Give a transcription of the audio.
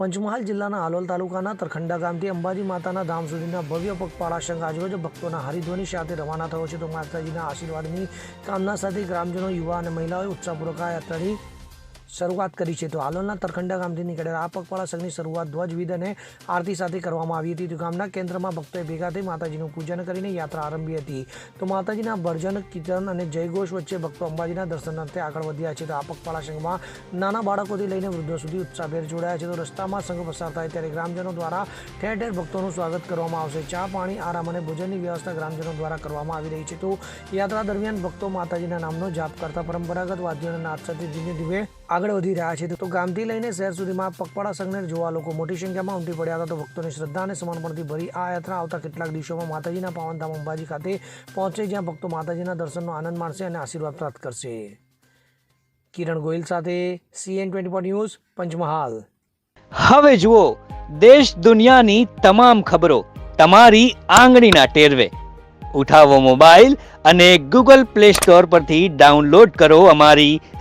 પંચમહાલ જિલ્લાના હાલોલ તાલુકાના તરખંડા ગામથી અંબાજી માતાના ધામ સુધીના ભવ્ય પગપાળા સંઘ આજરોજ ભક્તોના હરિધ્વની સાથે રવાના થયો છે. તો માતાજીના આશીર્વાદની કામના સાથે ગ્રામજનો, યુવા અને મહિલાઓએ ઉત્સાહપૂર્વક આ યાત્રાની શરૂઆત કરી છે. તો હાલોલના તરખંડા ગામથી નીકળેલા આ પગપાળા સંઘની શરૂઆત ધ્વજવિધ અને આરતી સાથે કરવામાં આવી હતી. તો ગામના કેન્દ્રમાં ભક્તોએ ભેગા થઈ માતાજીનું પૂજન કરીને યાત્રા આરંભી હતી. તો માતાજીના ભજન, કીર્તન અને જયઘોષ વચ્ચે ભક્તો અંબાજીના દર્શનાર્થે આગળ વધ્યા છે. તો આ પગપાળા સંઘમાં નાના બાળકોથી લઈને વૃદ્ધો સુધી ઉત્સાહભેર જોડાયા છે. તો રસ્તામાં સંઘ પસાર થાય ત્યારે ગ્રામજનો દ્વારા ઠેર ઠેર ભક્તોનું સ્વાગત કરવામાં આવશે. ચા, પાણી, આરામ અને ભોજનની વ્યવસ્થા ગ્રામજનો દ્વારા કરવામાં આવી રહી છે. તો યાત્રા દરમિયાન ભક્તો માતાજીના નામનો જાપ કરતા પરંપરાગત વાદ્યો અને નાદ સાથે ધીમે ધીમે આગળ વધી રહ્યા છે. તો ગામથી લઈને શહેર સુધીમાં પગપાળા સંઘને જોવા લોકો મોટી સંખ્યામાં ઉમટી પડ્યા હતા. તો ભક્તોની શ્રદ્ધા અને સમર્પણથી ભરી આ યાત્રા આવતા કેટલાક દિવસોમાં માતાજીના પાવનધામ અંબાજી ખાતે પહોંચે, જ્યાં ભક્તો માતાજીના દર્શનનો આનંદ માણશે અને આશીર્વાદ પ્રાપ્ત કરશે. કિરણ ગોયલ સાથે સીએન ટ્વેન્ટી ન્યૂઝ, પંચમહાલ. હવે જુઓ, દેશ દુનિયાની તમામ ખબરો તમારી આંગળીના ટેરવે. ઉઠાવો મોબાઈલ અને ગૂગલ પ્લે સ્ટોર પરથી ડાઉનલોડ કરો અમારી